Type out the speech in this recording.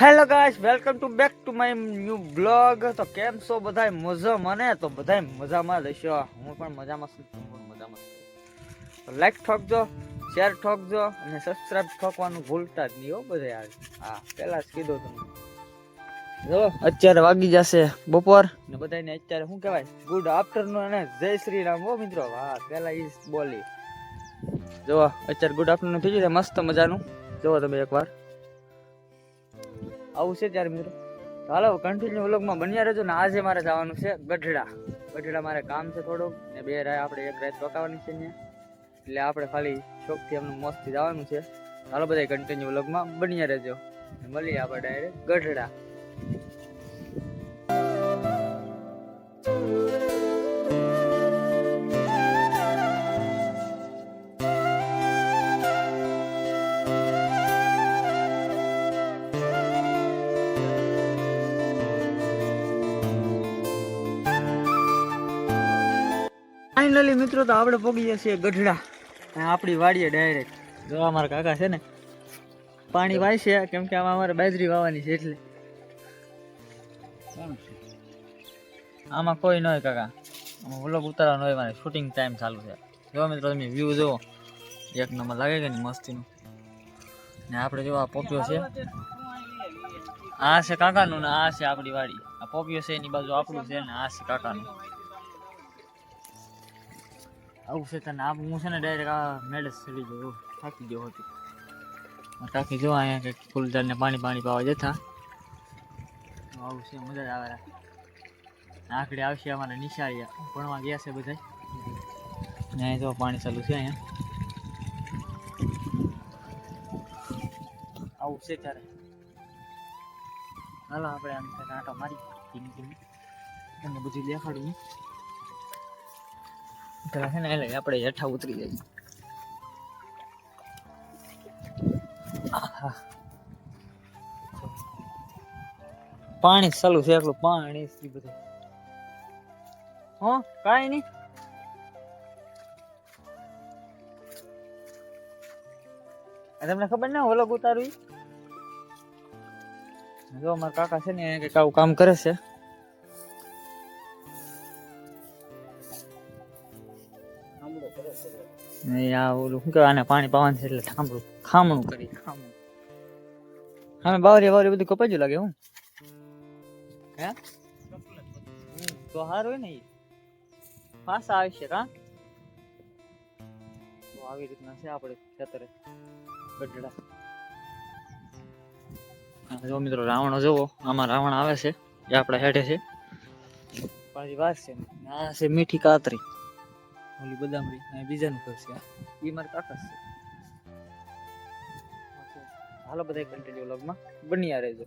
Hello guys welcome to back to my new blog તો કેમ છો બધાય? મજા મને તો બધાય મજામાં જ હું પણ મજામાં છું. તમે પણ મજામાં છો. લાઈક ઠોકજો શેર ઠોકજો અને સબસ્ક્રાઇબ ઠોકવાનું ભૂલતા જ નહીં હો બધા યાર. હા, પહેલા જ કીધું તમને જો, અત્યારે વાગી જશે બપોર. ને બધાને અત્યારે શું કહેવાય? ગુડ આફ્ટરનૂન અને જય શ્રી રામ હો મિત્રો. હા, પહેલાં ઈ બોલી. જો, અત્યારે ગુડ આફ્ટરનૂન થઈ ગયું મસ્ત મજાનું. જુઓ તમે એકવાર. આવું છે ત્યારે મિત્રો. ચાલો કન્ટિન્યુ વ્લોગમાં બન્યા રહેજો ને આજે મારે જવાનું છે ગઢડા. ગઢડા મારે કામ છે થોડુંક ને બે રાય આપણે એક રાત રોકાવાની છે અહીંયા. એટલે આપણે ખાલી શોખથી એમનું મસ્તથી જવાનું છે. ચાલો બધા કન્ટિન્યુ વ્લોગમાં બન્યા રહેજો. મળીએ આપણે ડાયરેક્ટ ગઢડા. ફાઇનલી મિત્રો તો આપણે ગયા છીએ ગઢડા. આપણી વાડીએ ડાયરેક્ટ જો અમારા કાકા છે ને પાણી વાય છે કેમ કે આમાં અમારે બાજરી વાવવાની છે એટલે. આમાં કોઈ ન હોય કાકા વ્લોગ ઉતારવાનો હોય મારે શૂટિંગ ટાઈમ ચાલુ છે. જો મિત્રો તમે વ્યૂ જુઓ. એક નંબર લાગે કે નહીં મસ્તીનું? ને આપણે જો આ પોપિયો છે. આ છે કાકાનું ને આ છે આપણી વાડી. આ પોપિયો છે એની બાજુ આપણું છે ને આ છે કાકાનું. આવું છે તને. આ હું છે ને ડાયરેક્ટ આ મેડસ ચડી ગયો. થાકી ગયો હતો. થાકી જો અહીંયા કંઈક ફૂલદારને પાણી પાણી પાવા જતા. આવું છે, મજા જ આવે આખડી આવશે અમારા નિશાળિયા. ભણવા ગયા છે બધા ને અહીં જો પાણી ચાલુ છે અહીંયા. આવું છે ત્યારે. હાલો, આપણે આમ આંટો મારી, ધીમે ધીમે. તમને બધું દેખાડું પેલા ને એટલે આપણે હેઠા ઉતરી જઈએ. પાણી ચાલુ છે એકલું, પાણી બધું. હો, કાઈ નહીં. તમને ખબર ને ઓલોક ઉતારવી? જો અમારા કાકા છે ને કંઈક આવું કામ કરે છે. આ ઓલું શું કહેવાય પાણી પાવાનું છે એટલે થાંભળું, ખામણું કરી, ખામણું. હા બાવરી બાવરી બધું કપાઈ લાગે હું? હે તો હાર હોય ને એ પાછા આવશે કા તો આવી રીતના છે આપણે ખેતરે, ગઢડા. જો મિત્રો, રાવણ જોવો, આમાં રાવણ આવે છે, એ આપણા હેઠે છે. પાછી વાત છે, આ છે મીઠી કાતરી. ઓલી બદામડી અને બીજાનું ઘર છે એ મારા કાકા છે. હાલો બધા કન્ટિન્યુ વ્લોગમાં બન્યા રહેજો.